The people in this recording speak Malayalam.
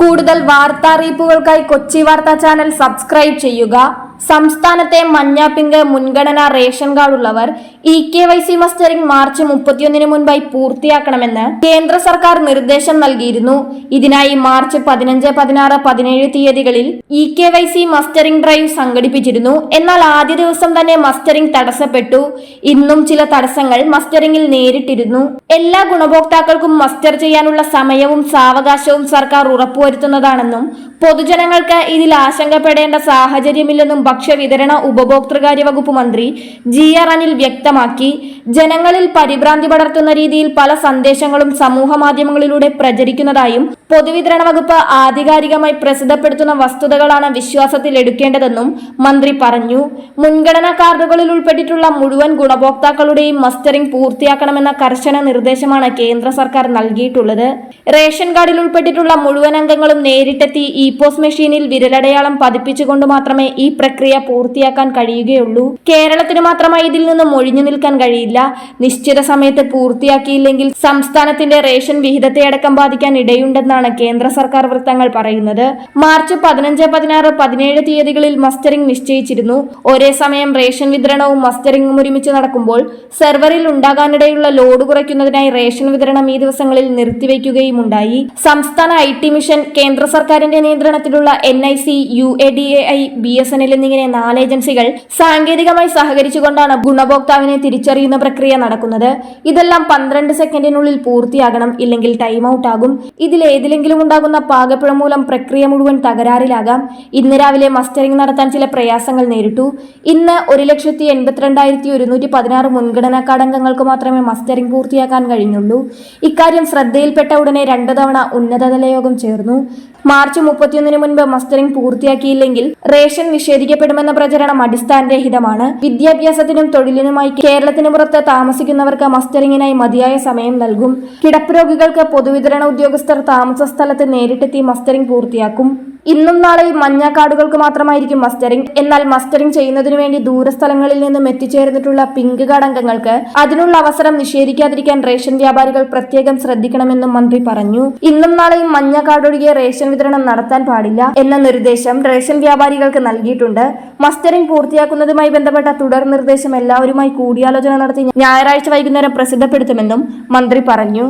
കൂടുതൽ വാർത്താ അറിയിപ്പുകൾക്കായി കൊച്ചി വാർത്താ ചാനൽ സബ്സ്ക്രൈബ് ചെയ്യുക. സംസ്ഥാനത്തെ മഞ്ഞ പിങ്ക് മുൻഗണനാ റേഷൻ കാർഡ് ഉള്ളവർ E K Y C mustering March മുപ്പത്തിയൊന്നിന് മുൻപായി പൂർത്തിയാക്കണമെന്ന് കേന്ദ്ര സർക്കാർ നിർദ്ദേശം നൽകിയിരുന്നു. ഇതിനായി മാർച്ച് പതിനഞ്ച് പതിനാറ് പതിനേഴ് തീയതികളിൽ E K Y C mustering drive സംഘടിപ്പിച്ചിരുന്നു. എന്നാൽ ആദ്യ ദിവസം തന്നെ മസ്റ്ററിംഗ് തടസ്സപ്പെട്ടു. ഇന്നും ചില തടസ്സങ്ങൾ മസ്റ്ററിംഗിൽ നേരിട്ടിരുന്നു. എല്ലാ ഗുണഭോക്താക്കൾക്കും മസ്റ്റർ ചെയ്യാനുള്ള സമയവും സാവകാശവും സർക്കാർ ഉറപ്പുവരുത്തുന്നതാണെന്നും പൊതുജനങ്ങൾക്ക് ഇതിൽ ആശങ്കപ്പെടേണ്ട സാഹചര്യമില്ലെന്നും ഭക്ഷ്യവിതരണ ഉപഭോക്തൃകാര്യ വകുപ്പ് മന്ത്രി ജി ആർ അനിൽ വ്യക്തമാക്കി ജനങ്ങളിൽ പരിഭ്രാന്തി പടർത്തുന്ന രീതിയിൽ പല സന്ദേശങ്ങളും സമൂഹ മാധ്യമങ്ങളിലൂടെ പ്രചരിക്കുന്നതായും പൊതുവിതരണ വകുപ്പ് ആധികാരികമായി പ്രസിദ്ധപ്പെടുത്തുന്ന വസ്തുതകളാണ് വിശ്വാസത്തിൽ എടുക്കേണ്ടതെന്നും മന്ത്രി പറഞ്ഞു. മുൻഗണനാ കാർഡുകളിൽ ഉൾപ്പെട്ടിട്ടുള്ള മുഴുവൻ ഗുണഭോക്താക്കളുടെയും മസ്റ്ററിംഗ് പൂർത്തിയാക്കണമെന്ന കർശന നിർദ്ദേശമാണ് കേന്ദ്ര സർക്കാർ നൽകിയിട്ടുള്ളത്. റേഷൻ കാർഡിൽ ഉൾപ്പെട്ടിട്ടുള്ള മുഴുവൻ അംഗങ്ങളും നേരിട്ടെത്തി ഇ പോസ് മെഷീനിൽ വിരലടയാളം പതിപ്പിച്ചുകൊണ്ട് മാത്രമേ ഈ പ്രക്രിയ പൂർത്തിയാക്കാൻ കഴിയുകയുള്ളൂ. കേരളത്തിന് മാത്രമായി ഇതിൽ നിന്നും ഒഴിഞ്ഞു നിൽക്കാൻ കഴിയില്ല. നിശ്ചിത സമയത്ത് പൂർത്തിയാക്കിയില്ലെങ്കിൽ സംസ്ഥാനത്തിന്റെ റേഷൻ വിഹിതത്തെ അടക്കം ബാധിക്കാൻ ഇടയുണ്ടെന്നാണ് കേന്ദ്ര സർക്കാർ വൃത്തങ്ങൾ പറയുന്നത്. മാർച്ച് പതിനഞ്ച് പതിനാറ് പതിനേഴ് തീയതികളിൽ മസ്റ്ററിംഗ് നിശ്ചയിച്ചിരുന്നു. ഒരേ സമയം റേഷൻ വിതരണവും മസ്റ്ററിംഗും ഒരുമിച്ച് നടക്കുമ്പോൾ സെർവറിൽ ഉണ്ടാകാനിടയുള്ള ലോഡ് കുറയ്ക്കുന്നതിനായി റേഷൻ വിതരണം ഈ ദിവസങ്ങളിൽ നിർത്തിവെക്കുകയും ഉണ്ടായി സംസ്ഥാന ഐ ടി മിഷൻ കേന്ദ്ര സർക്കാരിന്റെ നിയന്ത്രണത്തിലുള്ള N I C U A D A I B S N L എന്നിങ്ങനെ നാല് ഏജൻസികൾ സാങ്കേതികമായി സഹകരിച്ചുകൊണ്ടാണ് ഗുണഭോക്താവിനെ തിരിച്ചറിയുന്ന പ്രക്രിയ നടക്കുന്നത്. ഇതെല്ലാം പന്ത്രണ്ട് സെക്കൻഡിനുള്ളിൽ പൂർത്തിയാകണം ഇല്ലെങ്കിൽ ടൈം ഔട്ട് ആകും ഇതിൽ ഏതിലെങ്കിലും ഉണ്ടാകുന്ന പാകപ്പിഴ മൂലം പ്രക്രിയ മുഴുവൻ തകരാറിലാകാം. ഇന്ന് രാവിലെ മസ്റ്ററിംഗ് നടത്താൻ ചില പ്രയാസങ്ങൾ നേരിട്ടു. ഇന്ന് ഒരു ലക്ഷത്തി എൺപത്തിരണ്ടായിരത്തി ഒരുന്നൂറ്റി പതിനാറ് മുൻഗണനാ കടങ്കങ്ങൾക്ക് മാത്രമേ മസ്റ്ററിംഗ് പൂർത്തിയാക്കാൻ കഴിഞ്ഞുള്ളൂ. ഇക്കാര്യം ശ്രദ്ധയിൽപ്പെട്ട ഉടനെ രണ്ടു തവണ ഉന്നതതല യോഗം ചേർന്നു. മാർച്ച് മുപ്പത്തിയൊന്നിന് മുൻപ് മസ്റ്ററിംഗ് പൂർത്തിയാക്കിയില്ലെങ്കിൽ റേഷൻ നിഷേധിക്കപ്പെടുമെന്ന പ്രചരണം അടിസ്ഥാനരഹിതമാണ്. വിദ്യാഭ്യാസത്തിനും തൊഴിലിനുമായി കേരളത്തിന് പുറത്ത് താമസിക്കുന്നവർക്ക് മസ്റ്ററിംഗിനായി മതിയായ സമയം നൽകും. കിടപ്പ് രോഗികൾക്ക് പൊതുവിതരണ ഉദ്യോഗസ്ഥർ താമസ സ്ഥലത്ത് നേരിട്ടെത്തി മസ്റ്ററിംഗ് പൂർത്തിയാക്കും. ഇന്നും നാളെയും മഞ്ഞക്കാടുകൾക്ക് മാത്രമായിരിക്കും മസ്റ്ററിംഗ്. എന്നാൽ മസ്റ്ററിംഗ് ചെയ്യുന്നതിനു വേണ്ടി ദൂരസ്ഥലങ്ങളിൽ നിന്നും എത്തിച്ചേർന്നിട്ടുള്ള പിങ്ക് കാർഡ് അംഗങ്ങൾക്ക് അതിനുള്ള അവസരം നിഷേധിക്കാതിരിക്കാൻ റേഷൻ വ്യാപാരികൾ പ്രത്യേകം ശ്രദ്ധിക്കണമെന്നും മന്ത്രി പറഞ്ഞു. ഇന്നും നാളെയും മഞ്ഞ ഒഴികെ റേഷൻ വിതരണം നടത്താൻ പാടില്ല എന്ന നിർദ്ദേശം റേഷൻ വ്യാപാരികൾക്ക് നൽകിയിട്ടുണ്ട്. മസ്റ്ററിംഗ് പൂർത്തിയാക്കുന്നതുമായി ബന്ധപ്പെട്ട തുടർ നിർദ്ദേശം എല്ലാവരുമായി കൂടിയാലോചന നടത്തി ഞായറാഴ്ച വൈകുന്നേരം പ്രസിദ്ധപ്പെടുത്തുമെന്നും മന്ത്രി പറഞ്ഞു.